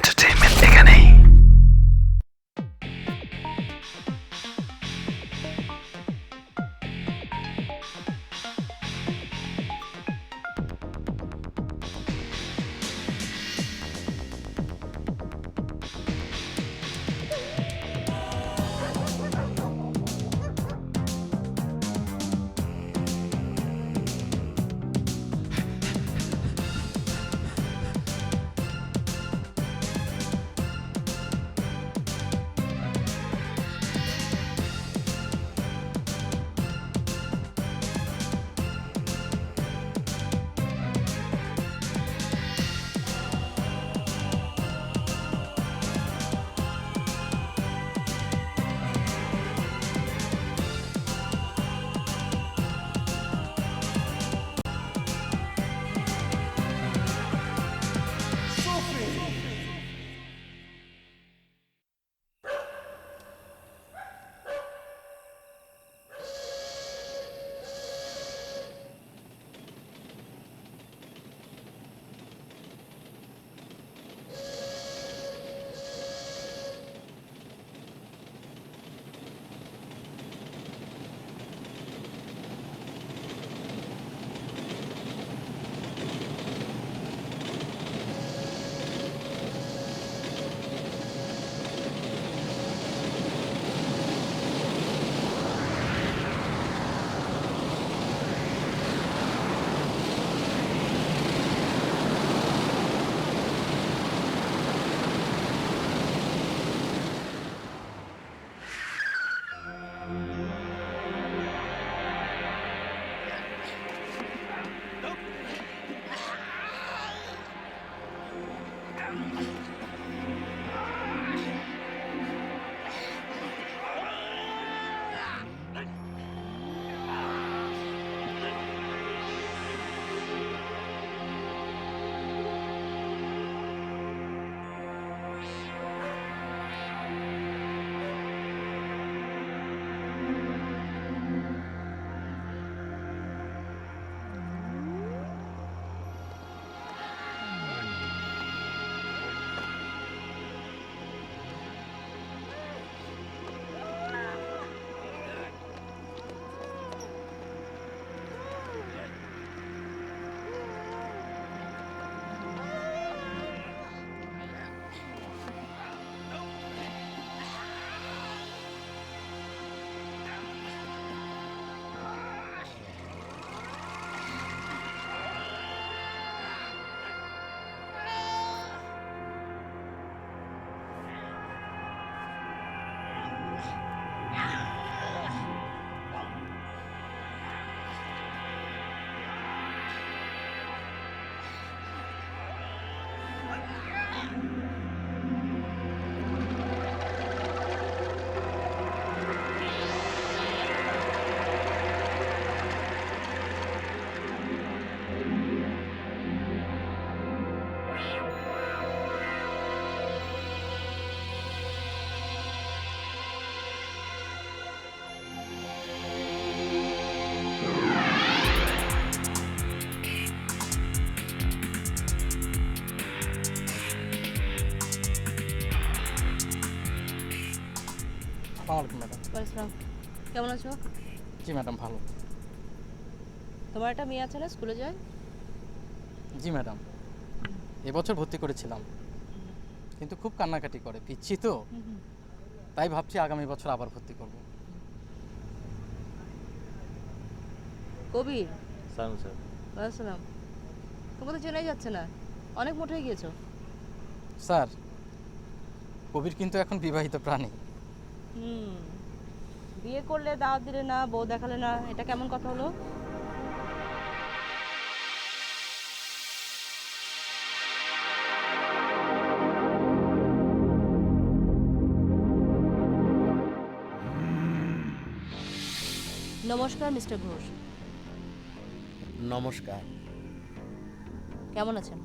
entity. কেমন আছো? জি madam ভালো। তোমার একটা মেয়ে আছে না স্কুলে যায়? জি ম্যাডাম এবছর ভর্তি করেছিলাম। কিন্তু খুব কান্নাকাটি করে পিচ্ছি তো। তাই ভাবছি আগামী বছর আবার ভর্তি করব। কবির? সালাম স্যার। ওয়ালাইকুম তোমাকে তো চেনাই যাচ্ছে না? অনেক মোটা হয়ে গিয়েছো। স্যার কবির কিন্তু এখন বিবাহিত প্রাণী। হুম। বিয়ে করলে দাওয়াত দিলে না বউ দেখালে না এটা কেমন কথা হলো? নমস্কার মিস্টার ঘোষ। নমস্কার। কেমন আছেন?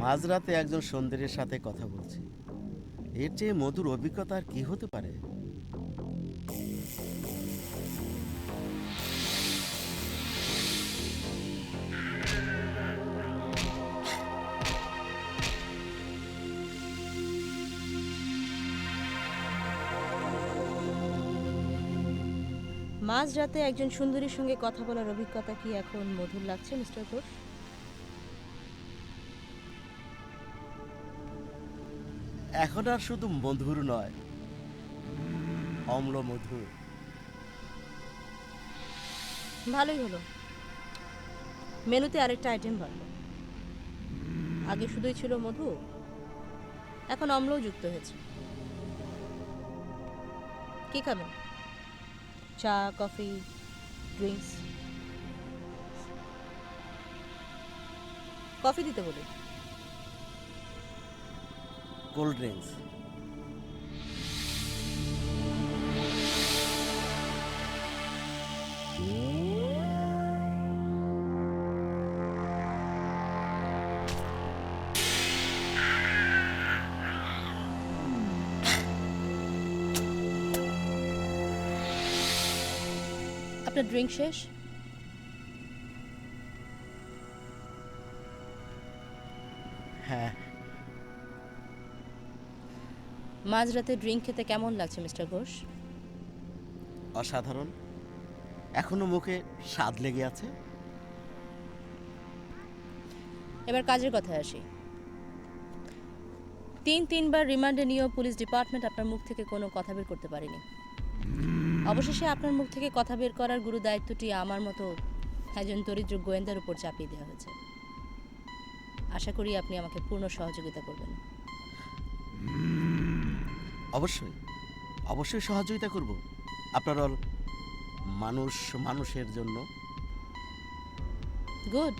মাঝরাতে একজন সুন্দরীর সাথে কথা বলছি। এর চেয়ে মধুর অভিজ্ঞতা আর কি হতে পারে? মাঝরাতে একজন সুন্দরীর সঙ্গে কথা বলার অভিজ্ঞতা কি এখন মধুর লাগছে মিস্টার ঘোষ? এখন আর শুধু মধুর নয় অম্ল মধুর। ভালোই হলো। মেনুতে আরেকটা আইটেম বাড়লো। আগে শুধুই ছিল মধু এখন অম্লও যুক্ত হয়েছে। কি খাবেন? চা কফি ড্রিঙ্কস। কফি দিতে বলি? Cold drinks. আপনার ড্রিঙ্ক শেষ? হ্যাঁ। মাঝরাতে ড্রিঙ্ক খেতে কেমন লাগছে মিস্টার ঘোষ? অসাধারণ। এখনও মুখে স্বাদ লেগে আছে। এবার কাজের কথায় আসি। তিন তিনবার রিমান্ডে নিয়েও পুলিশ ডিপার্টমেন্ট আপনার মুখ থেকে কোনো কথা বের করতে পারেনি। অবশেষে আপনার মুখ থেকে কথা বের করার গুরু দায়িত্বটি আমার মতো একজন দরিদ্র গোয়েন্দার উপর চাপিয়ে দেওয়া হয়েছে। আশা করি আপনি আমাকে পূর্ণ সহযোগিতা করবেন। অবশ্যই। অবশ্যই সহযোগিতা করব। আপনার মানুষ মানুষের জন্য। Good.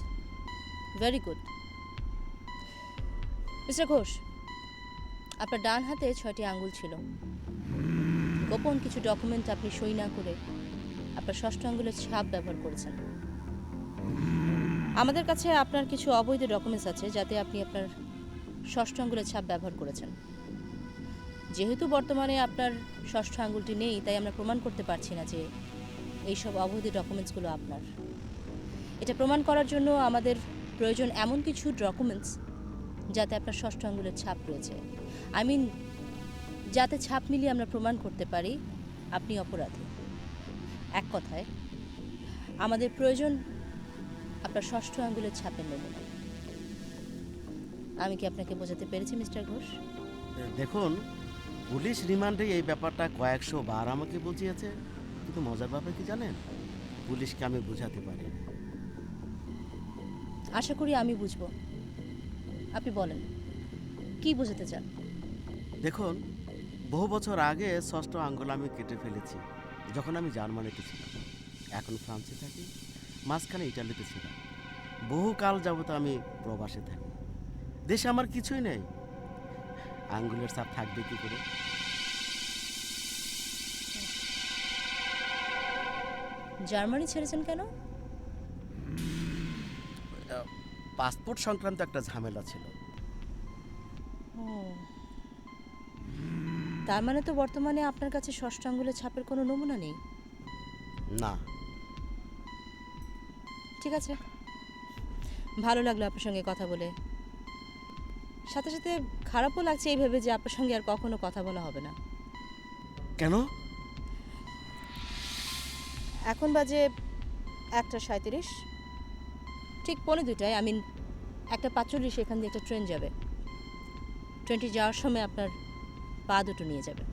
Very good. Mister Ghosh আপনার ডান হাতে ছয়টি আঙ্গুল ছিল। গোপন কিছু ডকুমেন্ট আপনি সই না করে আপনার ষষ্ঠ আঙ্গুলের ছাপ ব্যবহার করেছেন। আমাদের কাছে আপনার কিছু অবৈধ ডকুমেন্টস আছে যাতে আপনি আপনার ষষ্ঠ আঙ্গুলের ছাপ ব্যবহার করেছেন। যেহেতু বর্তমানে আপনার ষষ্ঠ আঙ্গুলটি নেই, তাই আমরা প্রমাণ করতে পারছি না যে এইসব অবৈধ ডকুমেন্টসগুলো আপনার। এটা প্রমাণ করার জন্য আমাদের প্রয়োজন এমন কিছু ডকুমেন্টস যাতে আপনার ষষ্ঠ আঙ্গুলের ছাপ রয়েছে। আই মিন যাতে ছাপ মিলিয়ে আমরা প্রমাণ করতে পারি আপনি অপরাধী। এক কথায় আমাদের প্রয়োজন আপনার ষষ্ঠ আঙ্গুলের ছাপের নমুনা। আমি কি আপনাকে বোঝাতে পেরেছি মিস্টার ঘোষ? দেখুন পুলিশ রিমান্ডে এই ব্যাপারটা কয়েকশো বার আমাকে বুঝিয়েছে। কিন্তু মজার ব্যাপার কি জানেন? পুলিশকে আমি বোঝাতে পারি আশা করি আমি বুঝব। আপনি বলেন কি বোঝাতে চান? দেখুন বহু বছর আগে ষষ্ঠ আঙ্গুল আমি কেটে ফেলেছি যখন আমি জার্মানিতে ছিলাম। এখন ফ্রান্সে থাকি মাঝখানে ইটালিতে ছিলাম। বহু কাল যাবত আমি প্রবাসে থাকি। দেশে আমার কিছুই নেই। আঙ্গুলের ছাপ থাকবে কি করে? জার্মানি ছেড়েছেন কেন? পাসপোর্ট সংক্রান্ত একটা ঝামেলা ছিল। ও। তার মানে তো বর্তমানে আপনার কাছে ষষ্ঠ আঙ্গুলের ছাপের কোনো নমুনা নেই? না। ঠিক আছে। ভালো লাগল আপনার সঙ্গে কথা বলে। সাথে সাথে খারাপও লাগছে এই ভেবে যে আপনার সঙ্গে আর কখনো কথা বলা হবে না। কেন? এখন বাজে একটা সাঁত্রিশ ঠিক পৌনে দুটায় আই মিন একটা পাঁচচল্লিশ এখান দিয়ে একটা ট্রেন যাবে। ট্রেনটি যাওয়ার সময় আপনার পা দুটো নিয়ে যাবে।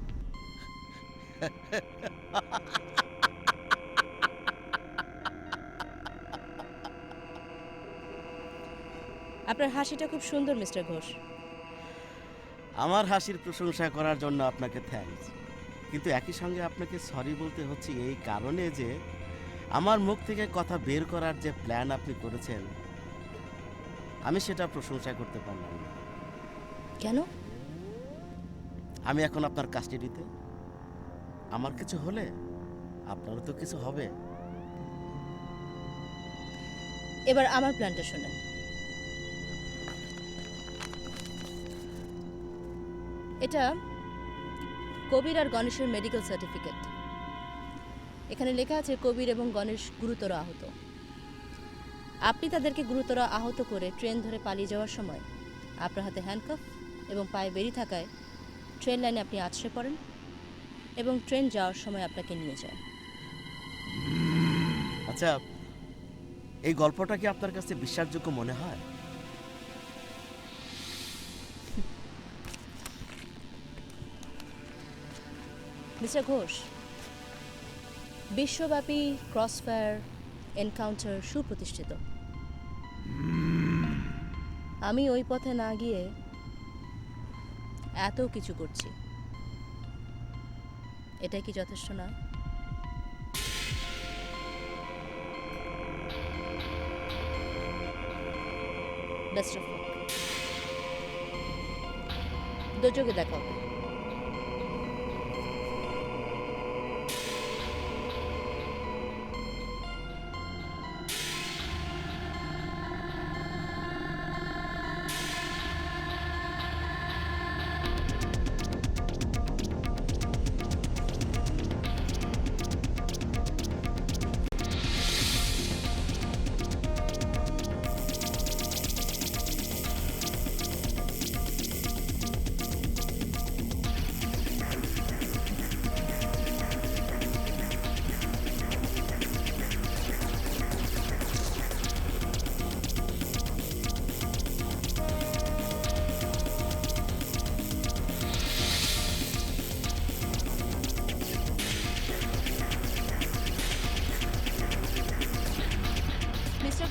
আপনার হাসিটা খুব সুন্দর মিস্টার ঘোষ। আমার হাসির প্রশংসা করার জন্য আপনাকে থ্যাঙ্কস কিন্তু একই সঙ্গে আপনাকে সরি বলতে হচ্ছে এই কারণে যে আমার মুখ থেকে কথা বের করার যে প্ল্যান আপনি করেছেন আমি সেটা প্রশংসা করতে পারলাম না। কেন? আমি এখন আপনার কাস্টাডিতে আমার কিছু হলে আপনারও তো কিছু হবে। এবার আমার প্ল্যানটা শোনেন। এটা কবির আর গণেশের মেডিকেল সার্টিফিকেট। এখানে লেখা আছে কবির এবং গণেশ গুরুতর আহত। আপনি তাদেরকে গুরুতর আহত করে ট্রেন ধরে পালিয়ে যাওয়ার সময় আপনার হাতে হ্যান্ডকাফ এবং পায়ে বেরিয়ে থাকায় ট্রেন লাইনে আপনি আছড়ে পড়েন এবং ট্রেন যাওয়ার সময় আপনাকে নিয়ে যায়। আচ্ছা এই গল্পটা কি আপনার কাছে বিশ্বাসযোগ্য মনে হয়? মিস্টার ঘোষ বিশ্বব্যাপী ক্রসফায়ার এনকাউন্টার সুপ্রতিষ্ঠিত। আমি ওই পথে না গিয়ে এত কিছু করছি। এটা কি যথেষ্ট না? বেস্ট অফ হবে।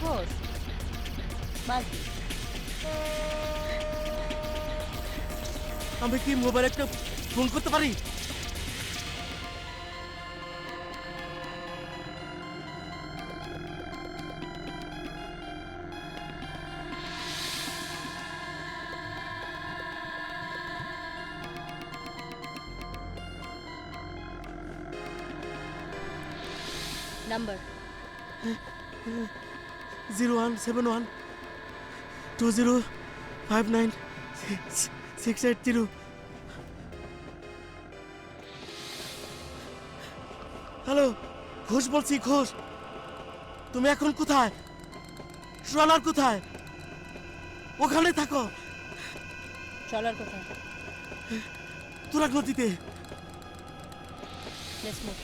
ঘোষ মালতি আমি কি মোবাইল একটা ফোন করতে পারি? One seven one two zero five nine six eight zero hello Ghosh বলছি ঘোষ। তুমি এখন কোথায়? সোনার কোথায়? ওখানে থাকো। চলার কথা তুরাগ নদীতে। লেটস মুভ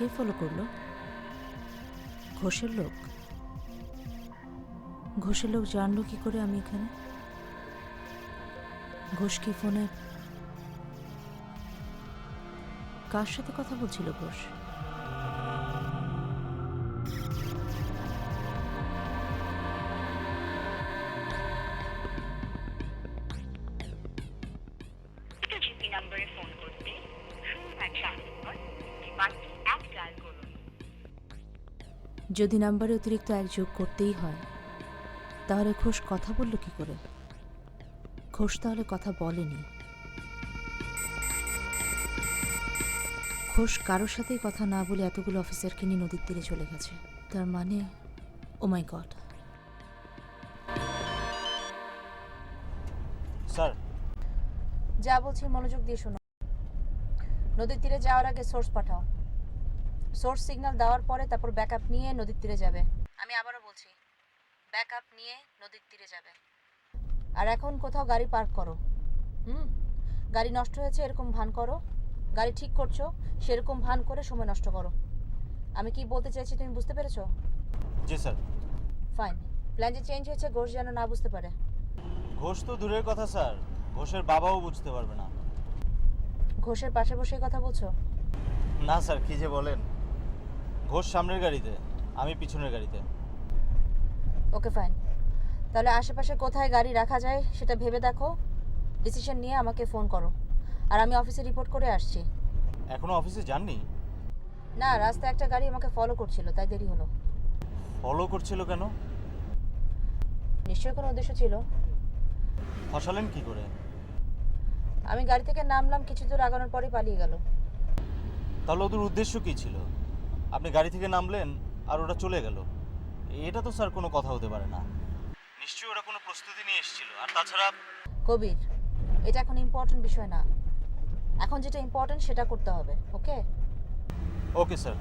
কে ফলো করল? ঘোষের লোক? ঘোষের লোক জানলো কি করে আমি এখানে? ঘোষ কি ফোনে কার সাথে কথা বলছিল ঘোষ? যদি নাম্বারে অতিরিক্ত এক যোগ করতেই হয় তাহলে ঘোষ কথা বলল কি করে? ঘোষ তাহলে কথা বলেনি। ঘোষ কারোর সাথেই কথা না বলে এতগুলো অফিসারকে নিয়ে নদীর তীরে চলে গেছে। তার মানে ও মাই গড। স্যার। যা বলছি মনোযোগ দিয়ে শোনো। নদীর তীরে যাওয়ার আগে সোর্স পাঠাও। সোর্স সিগন্যাল দেওয়ার পরে তারপর ব্যাকআপ নিয়ে নদীর তীরে যাবে। আমি আবারও বলছি ব্যাকআপ নিয়ে নদীর তীরে যাবে। আর এখন কোথাও গাড়ি পার্ক করো। হুম? গাড়ি নষ্ট হয়েছে এরকম ভান করো। গাড়ি ঠিক করছ সেরকম ভান করে সময় নষ্ট করো। আমি কি বলতে চাইছি তুমি বুঝতে পেরেছ? জি স্যার। ফাইন প্ল্যান যে চেঞ্জ হয়েছে ঘোষ যেন না বুঝতে পারে। ঘোষ তো দূরের কথা স্যার। ঘোষের বাবাও বুঝতে পারবে না। ঘোষের পাশে বসে কথা বলছো? না স্যার কি যে বলেন। ঘোষ সামনের গাড়িতে আমি পিছনের গাড়িতে। Okay fine. তাহলে আশেপাশে কোথায় গাড়ি রাখা যায় সেটা ভেবে দেখো। ডিসিশন নিয়ে আমাকে ফোন করো। আর আমি অফিসে রিপোর্ট করে আসছি। এখনও অফিসে যাননি? না রাস্তায় একটা গাড়ি আমাকে ফলো করছিল তাই দেরি হলো। ফলো করছিল কেন? নিশ্চয়ই কোনো উদ্দেশ্য ছিল। ফসালেন কি করে? আমি গাড়ি থেকে নামলাম কিছু দূর আগানোর পরেই পালিয়ে গেল। তাহলে ওদের উদ্দেশ্য কি ছিল? আপনি গাড়ি থেকে নামলেন আর ওটা চলে গেল। এটা তো স্যার কোনো কথা হতে পারে না। নিশ্চয়ই ওরা কোনো প্রস্তুতি নিয়ে এসেছিল। আর তাছাড়া কবির এটা এখন ইম্পর্টেন্ট বিষয় না। এখন যেটা ইম্পর্টেন্ট সেটা করতে হবে ওকে ওকে স্যার